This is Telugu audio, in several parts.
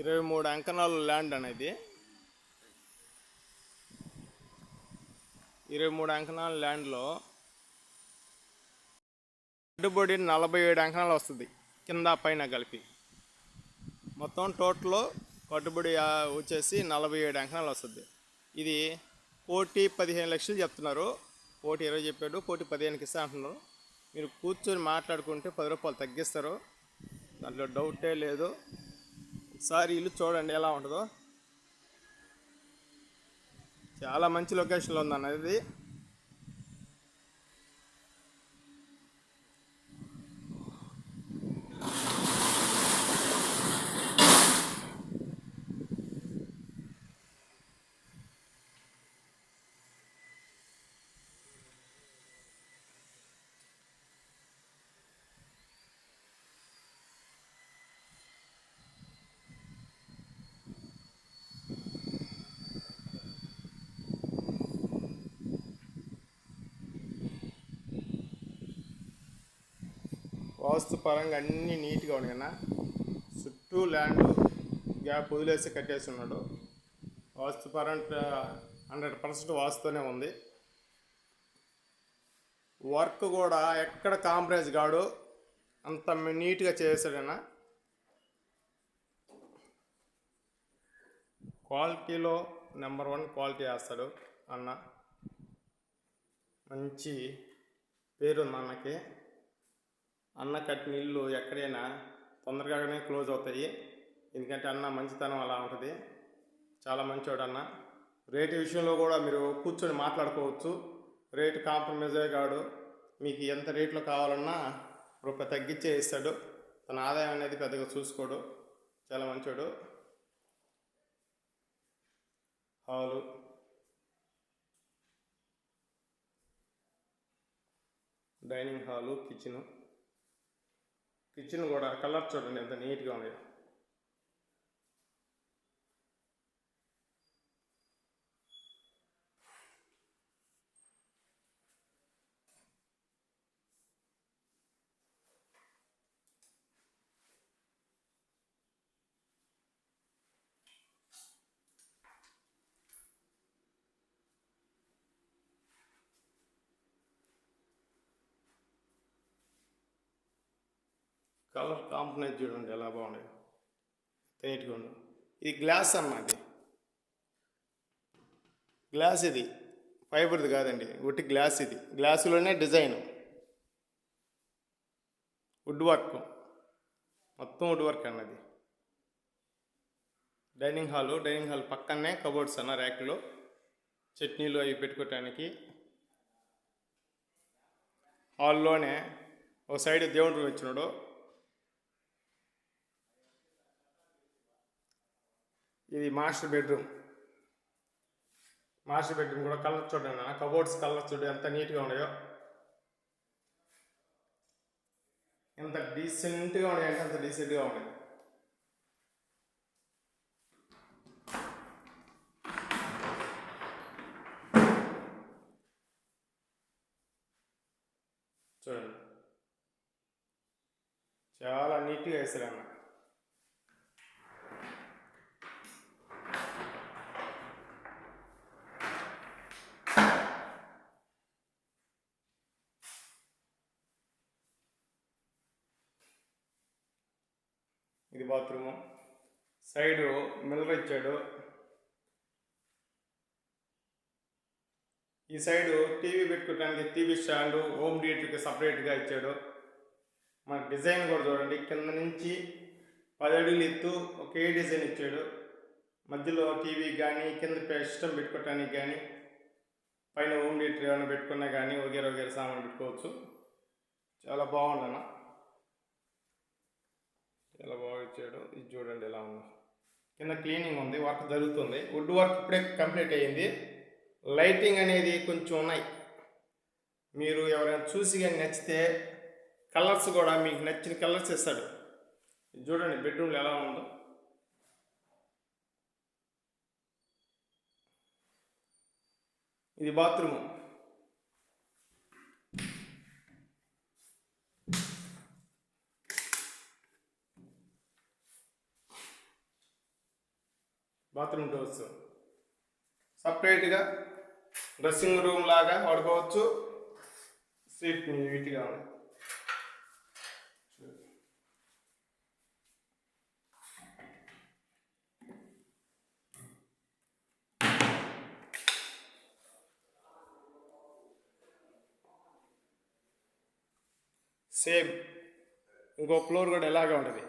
ఇరవై మూడు అంకణాలు ల్యాండ్ అనేది. ఇరవై మూడు అంకణాల ల్యాండ్లో పెట్టుబడి నలభై ఏడు అంకణాలు వస్తుంది కింద పైన కలిపి. మొత్తం టోటల్ కట్టుబడి వచ్చేసి నలభై ఏడు అంకణాలు వస్తుంది. ఇది కోటి పదిహేను లక్షలు చెప్తున్నారు. కోటి ఇరవై చెప్పాడు కోటి పదిహేనుకి ఇస్తా అంటున్నారు. మీరు కూర్చొని మాట్లాడుకుంటే పది రూపాయలు తగ్గిస్తారు. దాంట్లో డౌటే లేదు. ఒకసారి ఇల్లు చూడండి ఎలా ఉంటుందో. చాలా మంచి లొకేషన్లో ఉందన్నది వాస్తు పరంగా అన్నీ నీట్గా ఉన్నాయి చుట్టూ ల్యాండ్ గ్యాప్ వదిలేసి కట్టేసి ఉన్నాడు వాస్తు పరంగా హండ్రెడ్ పర్సెంట్ వాస్తునే ఉంది. వర్క్ కూడా ఎక్కడ కాంప్రమైజ్ కాడు అంత నీట్గా చేసాడన్న క్వాలిటీలో నెంబర్ వన్ క్వాలిటీ వేస్తాడు అన్న. మంచి పేరు ఉంది అన్నకి. అన్న కట్టిన ఇల్లు ఎక్కడైనా తొందరగానే క్లోజ్ అవుతాయి. ఎందుకంటే అన్న మంచితనం అలా ఉంటుంది. చాలా మంచివాడు అన్న. రేటు విషయంలో కూడా మీరు కూర్చొని మాట్లాడుకోవచ్చు. రేటు కాంప్రమైజే కాడు. మీకు ఎంత రేట్లో కావాలన్నా రూపాయి తగ్గించే ఇస్తాడు. తన ఆదాయం అనేది పెద్దగా చూసుకోడు. చాలా మంచివాడు hall dining hall kitchen. Kitchen కూడా కలర్ చూడండి ఎంత నీట్గా ఉన్నాయో కలర్ కాంపనైజ్ చూడండి ఎలా బాగుంది నీట్గా ఉంది. ఇది గ్లాస్ అన్నది గ్లాస్ ఇది. ఫైబర్ది కాదండి. ఉట్టి గ్లాస్ ఇది. గ్లాసులోనే డిజైన్. Wood work. మొత్తం వుడ్ వర్క్ అన్నది డైనింగ్ హాలు. డైనింగ్ హాల్ పక్కనే కబోర్డ్స్ అన్న ర్యాక్లో. చట్నీలు అవి పెట్టుకోవటానికి హాల్లోనే ఒక సైడ్ దేవుడు వచ్చినాడు ఇచ్చినాడు. ఇది మాస్టర్ బెడ్రూమ్. మాస్టర్ బెడ్రూమ్ కూడా కలర్ చూడండి అన్న కబోర్డ్స్ కలర్ చూడు ఎంత నీట్గా ఉన్నాయో. ఎంత డీసెంట్గా ఉన్నాయంటే అంత డీసెంట్గా ఉన్నాయి. చూడండి. చాలా నీట్గా వేస్తారు అన్న. ఇది బాత్రూము. సైడు మిల్లర్ ఇచ్చాడు. ఈ సైడు టీవీ పెట్టుకోవడానికి టీవీ స్టాండ్ హోమ్ థియేటర్కి సపరేట్గా ఇచ్చాడు. మన డిజైన్ కూడా చూడండి కింద నుంచి పది అడుగులు ఎత్తు ఒకే డిజైన్ ఇచ్చాడు. మధ్యలో టీవీ కానీ కింద ఇష్టం పెట్టుకోవటానికి కానీ పైన హోమ్ థియేటర్ ఏమైనా పెట్టుకున్నా కానీ వగేర వగేర సామాన్ పెట్టుకోవచ్చు. చాలా బాగుందన్న చాలా బాగా ఇచ్చాడు ఇది చూడండి ఎలా ఉందో. కింద క్లీనింగ్ ఉంది వర్క్ జరుగుతుంది. వుడ్ వర్క్ ఇప్పుడే కంప్లీట్ అయ్యింది. లైటింగ్ అనేది కొంచెం ఉన్నాయి. మీరు ఎవరైనా చూసి కానీ నచ్చితే కలర్స్ కూడా మీకు నచ్చిన కలర్స్ ఇస్తాడు. ఇది చూడండి బెడ్రూమ్లో ఎలా ఉందో. ఇది బాత్రూమ్ బాత్రూమ్ డోర్స్ సపరేట్గా డ్రెస్సింగ్ రూమ్ లాగా వాడుకోవచ్చు. సీట్ నీట్గా ఉన్నాయి సేమ్ ఇంకో ఫ్లోర్ కూడా ఇలాగే ఉంటుంది.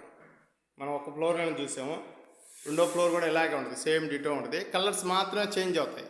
మనం ఒక ఫ్లోర్ చూసాము. రెండో ఫ్లోర్ కూడా ఇలాగే ఉంటుంది సేమ్ డిటో ఉంటుంది. కలర్స్ మాత్రమే చేంజ్ అవుతాయి.